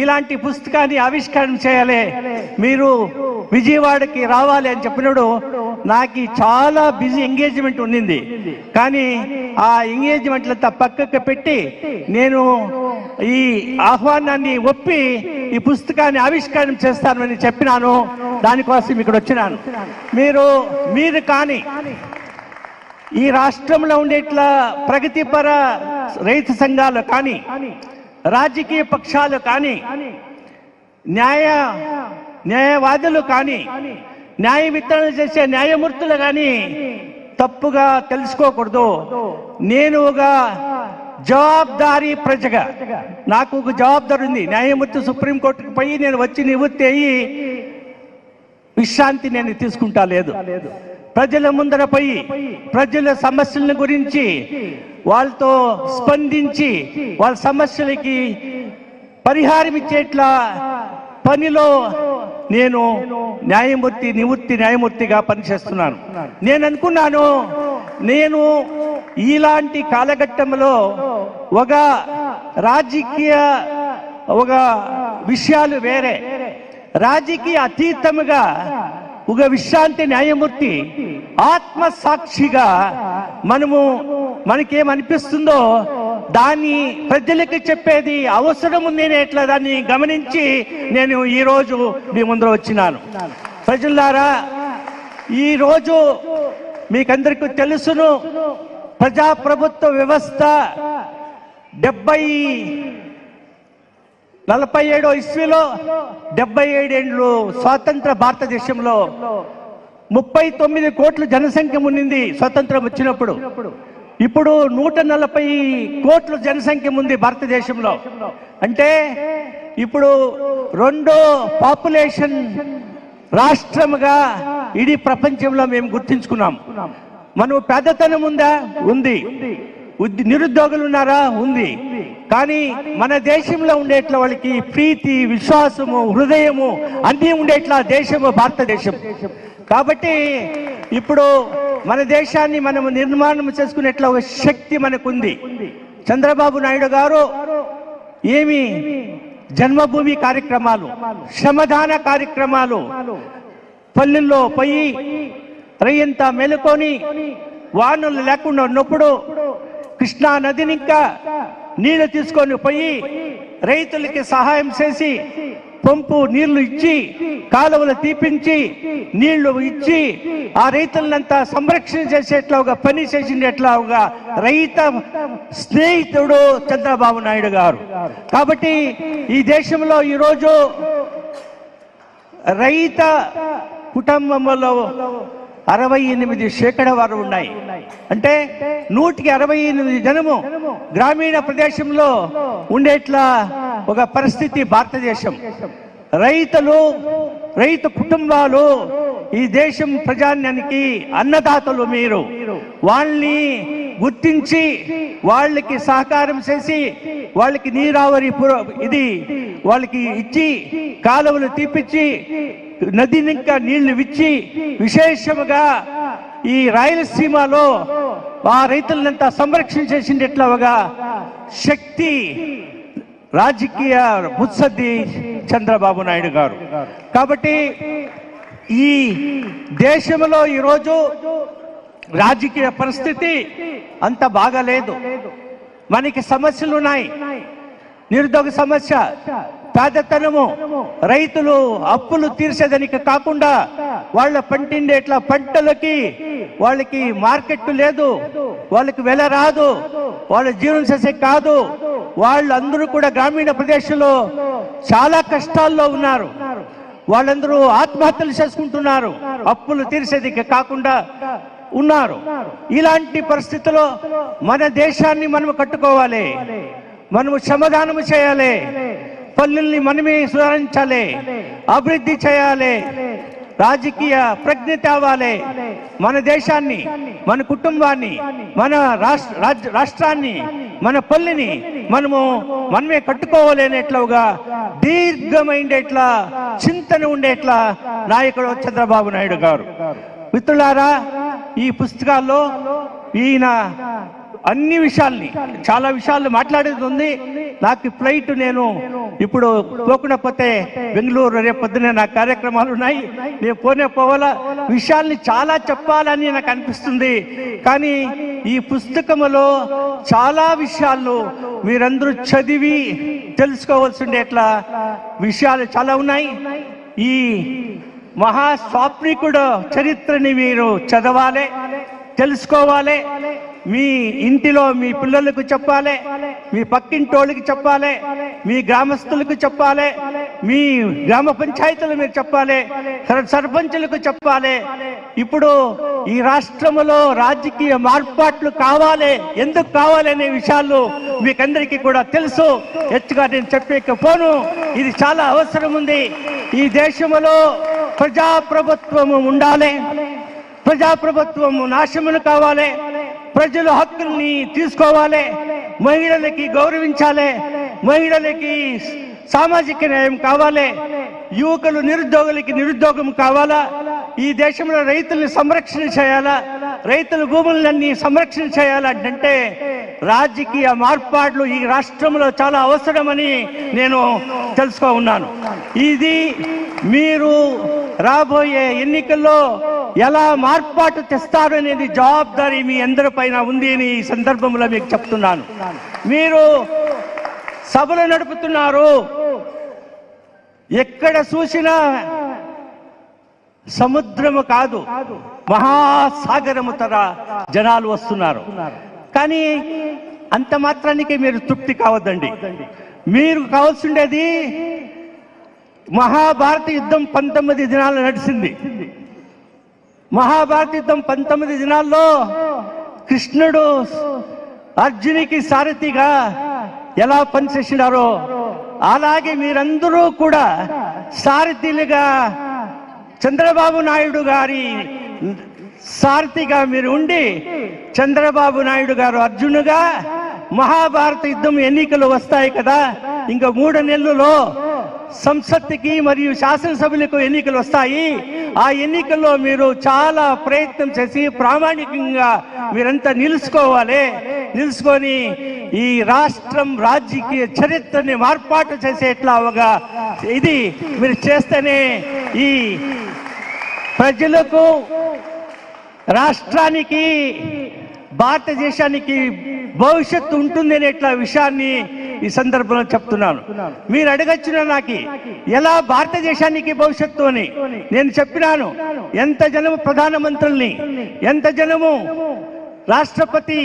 ఇలాంటి పుస్తకాన్ని ఆవిష్కరణ చేయాలి. మీరు విజయవాడకి రావాలి అని చెప్పినప్పుడు నాకు చాలా బిజీ ఎంగేజ్మెంట్ ఉండింది. కానీ ఆ ఎంగేజ్మెంట్లంతా పక్కకు పెట్టి నేను ఈ ఆహ్వానాన్ని ఒప్పి ఈ పుస్తకాన్ని ఆవిష్కరణ చేస్తానని చెప్పినాను. దానికోసం ఇక్కడ వచ్చినాను. మీరు మీరు కానీ ఈ రాష్ట్రంలో ఉండేట్లా ప్రగతిపర రైతు సంఘాలు కానీ రాజకీయ పక్షాలు కానీ న్యాయ న్యాయవాదులు కానీ న్యాయ విత్తరణ చేసే న్యాయమూర్తులు కానీ తప్పుగా తెలుసుకోకూడదు. నేను ఒక జవాబారి ప్రజగా నాకు ఒక జవాబారి ఉంది. న్యాయమూర్తి సుప్రీంకోర్టుకు పోయి నేను వచ్చి నివృత్తి అయ్యి విశ్రాంతి నేను తీసుకుంటా లేదు. ప్రజల ముందర పోయి ప్రజల సమస్యల గురించి వాళ్ళతో స్పందించి వాళ్ళ సమస్యలకి పరిహారం ఇచ్చేట్లా పనిలో నేను న్యాయమూర్తి నివృత్తి న్యాయమూర్తిగా పనిచేస్తున్నాను. నేను అనుకున్నాను నేను ఇలాంటి కాలఘట్టంలో ఒక రాజకీయ ఒక విషయాలు వేరే. రాజకీయ అతీతముగా ఒక విశ్రాంతి న్యాయమూర్తి ఆత్మ సాక్షిగా మనము మనకేమనిపిస్తుందో దాన్ని ప్రజలకు చెప్పేది అవసరం ఉంది ఎట్లా దాన్ని గమనించి నేను ఈరోజు మీ ముందర వచ్చినాను. ప్రజలారా ఈ రోజు మీకందరికీ తెలుసును ప్రజాప్రభుత్వ వ్యవస్థ డెబ్బై నలభై ఏడో ఇస్వీలో డెబ్బై ఏడేండ్లు స్వాతంత్ర భారతదేశంలో ముప్పై తొమ్మిది కోట్ల జనసంఖ్య ఉన్నింది స్వతంత్రం వచ్చినప్పుడు. ఇప్పుడు నూట నలభై కోట్ల జనసంఖ్య ఉంది భారతదేశంలో. అంటే ఇప్పుడు రెండో పాపులేషన్ రాష్ట్రముగా ఇడీ ప్రపంచంలో మేము గుర్తించుకున్నాం. మనం పేదతనం ఉందా. ఉంది నిరుద్యోగులు ఉన్నారా? ఉంది. కానీ మన దేశంలో ఉండేట్ల వాళ్ళకి ప్రీతి విశ్వాసము హృదయము అన్నీ ఉండేట్ల దేశము భారతదేశం. కాబట్టి ఇప్పుడు మన దేశాన్ని మనము నిర్మాణం చేసుకునేట్ల ఒక శక్తి మనకుంది. చంద్రబాబు నాయుడు గారు ఏమి జన్మభూమి కార్యక్రమాలు శ్రమదాన కార్యక్రమాలు పల్లెల్లో పోయి రయ్యంత మెలుకొని వానలు లేకుండా ఉన్నప్పుడు కృష్ణా నదిని ఇంకా నీళ్ళు తీసుకొని పోయి రైతులకి సహాయం చేసి పంపు నీళ్ళు ఇచ్చి కాలువలు తీపించి నీళ్ళు ఇచ్చి ఆ రైతులంతా సంరక్షణ చేసేట్లాగా పని చేసినట్లాగా రైత స్నేహితుడు చంద్రబాబు నాయుడు గారు. కాబట్టి ఈ దేశంలో ఈరోజు రైత కుటుంబంలో అరవై ఎనిమిది శేకడ వారు ఉన్నాయి. అంటే నూటికి అరవై ఎనిమిది జనము గ్రామీణ ప్రదేశంలో ఉండేట్లా ఒక పరిస్థితి భారతదేశం. రైతులు రైతు కుటుంబాలు ఈ దేశం ప్రజాన్యానికి అన్నదాతలు మీరు. వాళ్ళని గుర్తించి వాళ్ళకి సహకారం చేసి వాళ్ళకి నీరావరి ఇది వాళ్ళకి ఇచ్చి కాలువలు తీపిచ్చి నదిని ఇంకా నీళ్ళు విచ్చి విశేషముగా ఈ రాయలసీమలో ఆ రైతులంతా సంరక్షణ చేసిండేట్లుగా శక్తి రాజకీయ ముత్సద్ది చంద్రబాబు నాయుడు గారు. కాబట్టి ఈ దేశంలో ఈరోజు రాజకీయ పరిస్థితి అంత బాగాలేదు. మనకి సమస్యలు ఉన్నాయి నిరుద్యోగ సమస్య పేదతనము రైతులు అప్పులు తీర్చేదానికి కాకుండా వాళ్ళ పంటిండేట్ల పంటలకి వాళ్ళకి మార్కెట్ లేదు వాళ్ళకి వెల రాదు వాళ్ళ జీవనం చేసే కాదు. వాళ్ళందరూ కూడా గ్రామీణ ప్రదేశంలో చాలా కష్టాల్లో ఉన్నారు. వాళ్ళందరూ ఆత్మహత్యలు చేసుకుంటున్నారు అప్పులు తీర్చేదికి కాకుండా ఉన్నారు. ఇలాంటి పరిస్థితిలో మన దేశాన్ని మనం కట్టుకోవాలి మనము శ్రమదానము చేయాలి పల్లెల్ని మనమే సుధారించాలి అభివృద్ధి చేయాలి రాజకీయ ప్రజ్ఞ తేవాలి మన దేశాన్ని మన కుటుంబాన్ని మన రాష్ట్రాన్ని మన పల్లెని మనము మనమే కట్టుకోవాలి అనేట్లుగా దీర్ఘమైండేట్లా చింతన ఉండేట్లా నాయకుడు చంద్రబాబు నాయుడు గారు. మిత్రులారా ఈ పుస్తకాల్లో ఈయన అన్ని విషయాల్ని చాలా విషయాలు మాట్లాడేది ఉంది. నాకు ఫ్లైట్ నేను ఇప్పుడు పోకుండా పోతే బెంగళూరు రేపు పొద్దునే నా కార్యక్రమాలు ఉన్నాయి. నేను పోనే పోవాలా? విషయాల్ని చాలా చెప్పాలని నాకు అనిపిస్తుంది. కానీ ఈ పుస్తకములో చాలా విషయాలు మీరందరూ చదివి తెలుసుకోవాల్సిండేట్లా విషయాలు చాలా ఉన్నాయి. ఈ మహాస్వాప్రికుడు చరిత్రని మీరు చదవాలి. తెలుసుకోవాలి. మీ ఇంటిలో మీ పిల్లలకు చెప్పాలి. మీ పక్కింటోళ్ళకి చెప్పాలి. మీ గ్రామస్తులకు చెప్పాలి. మీ గ్రామ పంచాయతీలు మీరు చెప్పాలి. సర్పంచులకు చెప్పాలి. ఇప్పుడు ఈ రాష్ట్రంలో రాజకీయ మార్పాట్లు కావాలి. ఎందుకు కావాలి అనే విషయాలు మీకందరికీ కూడా తెలుసు. హెచ్చుగా నేను చెప్పకపోను ఇది చాలా అవసరం ఉంది. ఈ దేశంలో ప్రజాప్రభుత్వము ఉండాలి. ప్రజాప్రభుత్వము నాశములు కావాలి. ప్రజల హక్కుల్ని తీసుకోవాలి. మహిళలకి గౌరవించాలి. మహిళలకి సామాజిక న్యాయం కావాలి. యువకులు నిరుద్యోగులకి నిరుద్యోగం కావాలా? ఈ దేశంలో రైతుల్ని సంరక్షణ చేయాలా? రైతుల భూములన్నీ సంరక్షణ చేయాలంటే రాజకీయ మార్పాట్లు ఈ రాష్ట్రంలో చాలా అవసరమని నేను తెలుసుకో ఉన్నాను. ఇది మీరు రాబోయే ఎన్నికల్లో ఎలా మార్పాటు తెస్తారు అనేది జవాబారి మీ అందరి పైన ఉంది అని ఈ సందర్భంలో మీకు చెప్తున్నాను. మీరు సభలు నడుపుతున్నారు. ఎక్కడ చూసినా సముద్రము కాదు మహాసాగరము తర జనాలు వస్తున్నారు. కానీ అంత మాత్రానికి మీరు తృప్తి కావద్దండి. మీరు కావాల్సిండేది మహాభారత యుద్ధం పంతొమ్మిది దినాలు నడిచింది. మహాభారత యుద్ధం పంతొమ్మిది దినాల్లో కృష్ణుడు అర్జునికి సారథిగా ఎలా పనిచేసినారో అలాగే మీరందరూ కూడా సారథిలుగా చంద్రబాబు నాయుడు గారి సారథిగా మీరు ఉండి చంద్రబాబు నాయుడు గారు అర్జునుగా మహాభారత యుద్ధం ఎన్నికలు వస్తాయి కదా. ఇంకా మూడు నెలల్లో సంసత్తికి మరియు శాసనసభలకు ఎన్నికలు వస్తాయి. ఆ ఎన్నికల్లో మీరు చాలా ప్రయత్నం చేసి ప్రామాణికంగా మీరంతా నిలుచుకోవాలి. నిలుచుకొని ఈ రాష్ట్రం రాజకీయ చరిత్రని మార్పాటు చేసేట్లా ఒక ఇది మీరు చేస్తేనే ఈ ప్రజలకు రాష్ట్రానికి భారతదేశానికి భవిష్యత్తు ఉంటుంది అనేట్ల విషయాన్ని ఈ సందర్భంలో చెప్తున్నాను. మీరు అడగచ్చిన నాకు ఎలా భారతదేశానికి భవిష్యత్తు అని నేను చెప్పినాను. ఎంత జనము ప్రధానమంత్రుల్ని ఎంత జనము రాష్ట్రపతి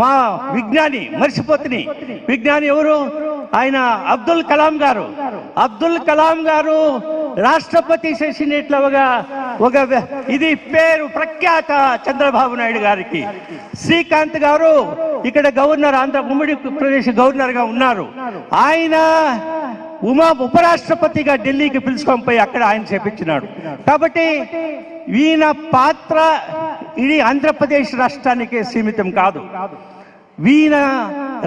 మా విజ్ఞాని మర్చిపోతుని విజ్ఞాని ఎవరు? ఆయన అబ్దుల్ కలాం గారు. అబ్దుల్ కలాం గారు రాష్ట్రపతి చేసినట్లుగా ఒక ఒక ఇది పేరు ప్రఖ్యాత చంద్రబాబు నాయుడు గారికి. శ్రీకాంత్ గారు ఇక్కడ గవర్నర్ ఆంధ్ర ఉమ్మడి ప్రదేశ్ గవర్నర్గా ఉన్నారు. ఆయన ఉమా ఉపరాష్ట్రపతిగా ఢిల్లీకి పిలుచుకొని పోయి అక్కడ ఆయన చేపించినాడు. కాబట్టి ఈయన పాత్ర ఇది ఆంధ్రప్రదేశ్ రాష్ట్రానికే సీమితం కాదు. వీణ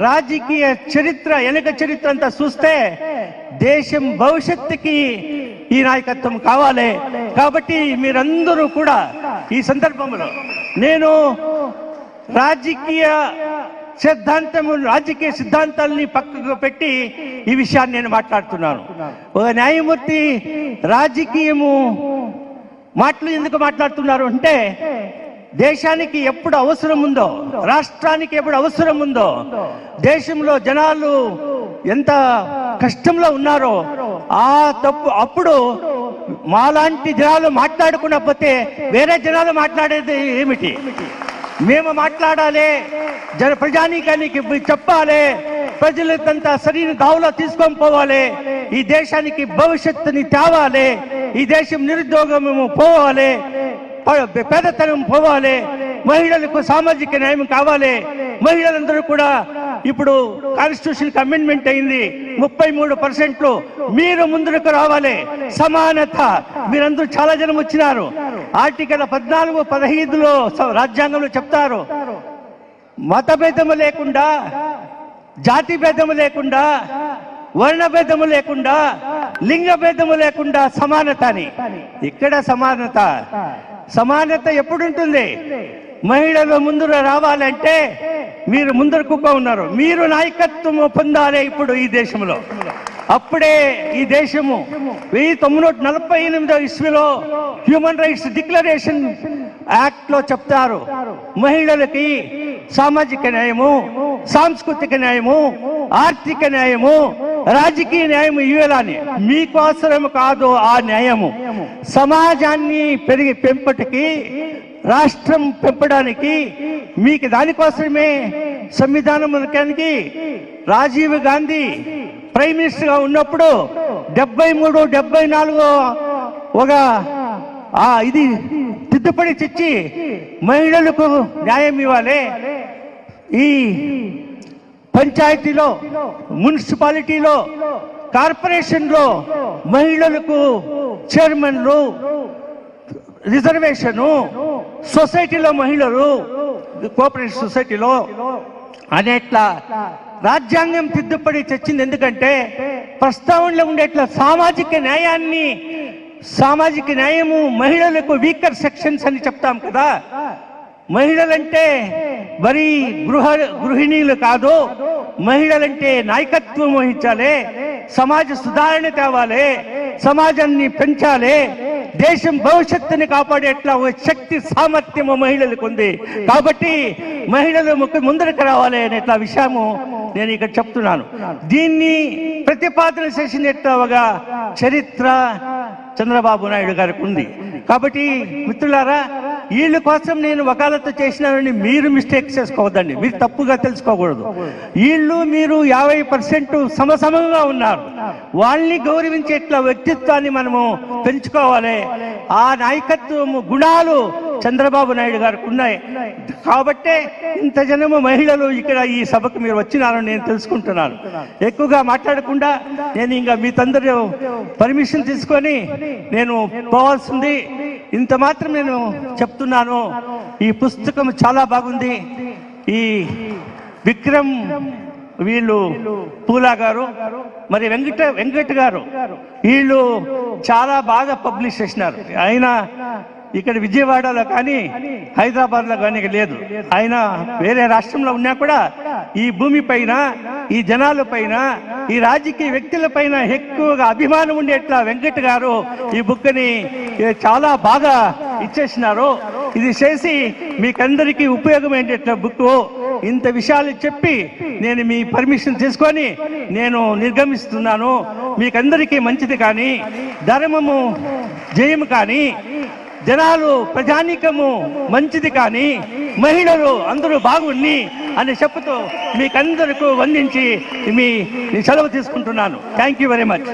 రాజకీయ చరిత్ర వెనక చరిత్ర అంతా చూస్తే దేశం భవిష్యత్తుకి ఈ నాయకత్వం కావాలి. కాబట్టి మీరందరూ కూడా ఈ సందర్భంలో నేను రాజకీయ సిద్ధాంతము రాజకీయ సిద్ధాంతాలని పక్కకు పెట్టి ఈ విషయాన్ని నేను మాట్లాడుతున్నాను. ఒక న్యాయమూర్తి రాజకీయము మాటలు ఎందుకు మాట్లాడుతున్నారు అంటే దేశానికి ఎప్పుడు అవసరం ఉందో రాష్ట్రానికి ఎప్పుడు అవసరం ఉందో దేశంలో జనాలు ఎంత కష్టంలో ఉన్నారో ఆ తప్పు అప్పుడు మాలాంటి జనాలు మాట్లాడుకున్నపోతే వేరే జనాలు మాట్లాడేది ఏమిటి? మేము మాట్లాడాలి జన ప్రజానీకానికి చెప్పాలి ప్రజలు తంత సరైన దావులో తీసుకొని పోవాలి ఈ దేశానికి భవిష్యత్తుని తేవాలి ఈ దేశం నిరుద్యోగం పోవాలి పేదతనం పోవాలి. మహిళలకు సామాజిక న్యాయం కావాలి. మహిళలందరూ కూడా ఇప్పుడు కాన్స్టిట్యూషన్ అమెండ్మెంట్ అయింది. ముప్పై మూడు పర్సెంట్లు మీరు ముందుకు రావాలి. సమానత. మీరందరూ చాలా జనం వచ్చినారు. ఆర్టికల్ పద్నాలుగు పదహైదులో స- రాజ్యాంగంలో చెప్తారు. మత భేదము లేకుండా జాతి భేదము లేకుండా వర్ణ భేదము లేకుండా లింగ భేదము లేకుండా సమానత అని. ఇక్కడ సమానత. సమానత ఎప్పుడు ఉంటుంది మహిళలు ముందు రావాలంటే మీరు ముందరకుగా ఉన్నారు. మీరు నాయకత్వం పొందాలి ఇప్పుడు ఈ దేశంలో. అప్పుడే ఈ దేశము వెయ్యి తొమ్మిది వందల నలభై ఎనిమిదో ఇస్వీలో హ్యూమన్ రైట్స్ డిక్లరేషన్ యాక్ట్లో చెప్తారు. మహిళలకి సామాజిక న్యాయము సాంస్కృతిక న్యాయము ఆర్థిక న్యాయము రాజకీయ న్యాయం ఇవ్వాలని మీకోసరం కాదు ఆ న్యాయము. సమాజాన్ని పెరిగి పెంపటికి రాష్ట్రం పెంపడానికి మీకు దానికోసమే సంవిధానం రాజీవ్ గాంధీ ప్రైమ్ మినిస్టర్గా ఉన్నప్పుడు డెబ్బై మూడు డెబ్బై నాలుగు ఒక ఆ ఇది తిద్దుపడి తెచ్చి మహిళలకు న్యాయం ఇవ్వాలి. ఈ పంచాయతీలో మున్సిపాలిటీలో కార్పొరేషన్లో మహిళలకు చైర్మన్లు రిజర్వేషను సొసైటీలో మహిళలు కోఆపరేటివ్ సొసైటీలో అనేట్లా రాజ్యాంగం తిద్దుపడి తెచ్చింది. ఎందుకంటే ప్రస్తావనలో ఉండేట్ల సామాజిక న్యాయాన్ని సామాజిక న్యాయము మహిళలకు వీకర్ సెక్షన్స్ అని చెప్తాం కదా. మహిళలంటే మరి గృహ గృహిణీలు కాదు మహిళలంటే నాయకత్వం వహించాలి సమాజ సుధారణ తేవాలి సమాజాన్ని పెంచాలి దేశం భవిష్యత్తుని కాపాడేట్లా ఒక శక్తి సామర్థ్యము మహిళలకు ఉంది. కాబట్టి మహిళలు ముఖ్య ముందరకు రావాలి అనేట్లా విషయము నేను ఇక్కడ చెప్తున్నాను. దీన్ని ప్రతిపాదన చేసినట్టు ఒక చరిత్ర చంద్రబాబు నాయుడు గారికి ఉంది. కాబట్టి మిత్రులారా వీళ్ళ కోసం నేను వకాలత్తు చేసినానని మీరు మిస్టేక్ చేసుకోవద్దండి. మీరు తప్పుగా తెలుసుకోకూడదు. వీళ్ళు మీరు యాభై పర్సెంట్ సమసమంగా ఉన్నారు. వాళ్ళని గౌరవించేట్ల వ్యక్తిత్వాన్ని మనము పెంచుకోవాలి. ఆ నాయకత్వము గుణాలు చంద్రబాబు నాయుడు గారికి ఉన్నాయి. కాబట్టే ఇంత జనము మహిళలు ఇక్కడ ఈ సభకు మీరు వచ్చినారని నేను తెలుసుకుంటున్నాను. ఎక్కువగా మాట్లాడకుండా నేను ఇంకా మీ తందరూ పర్మిషన్ తీసుకొని నేను పోవాల్సింది ఇంత మాత్రం నేను చెప్తున్నాను. ఈ పుస్తకం చాలా బాగుంది. ఈ విక్రమ్ వీళ్ళు పూలా గారు మరి వెంకట వెంకట్ గారు వీళ్ళు చాలా బాగా పబ్లిష్ చేసినారు. ఆయన ఇక్కడ విజయవాడలో కానీ హైదరాబాద్లో కానీ లేదు. ఆయన వేరే రాష్ట్రంలో ఉన్నా కూడా ఈ భూమి పైన ఈ జనాల పైన ఈ రాజకీయ వ్యక్తుల పైన ఎక్కువగా అభిమానం ఉండేట్లా వెంకట్ గారు ఈ బుక్ని చాలా బాగా ఇచ్చేసినారు. ఇది చేసి మీకందరికీ ఉపయోగం ఉపయోగమయ్యేట బుక్ ఇంత విషయాలు చెప్పి నేను మీ పర్మిషన్ తీసుకొని నేను నిర్గమిస్తున్నాను. మీకందరికీ మంచిది కానీ ధర్మము జయము కానీ జనాలు ప్రజానీకము మంచిది కానీ మహిళలు అందరూ బాగుండి అని చెప్పుతూ మీకందరికీ వందించి మీ మీ సెలవు తీసుకుంటున్నాను. Thank you very much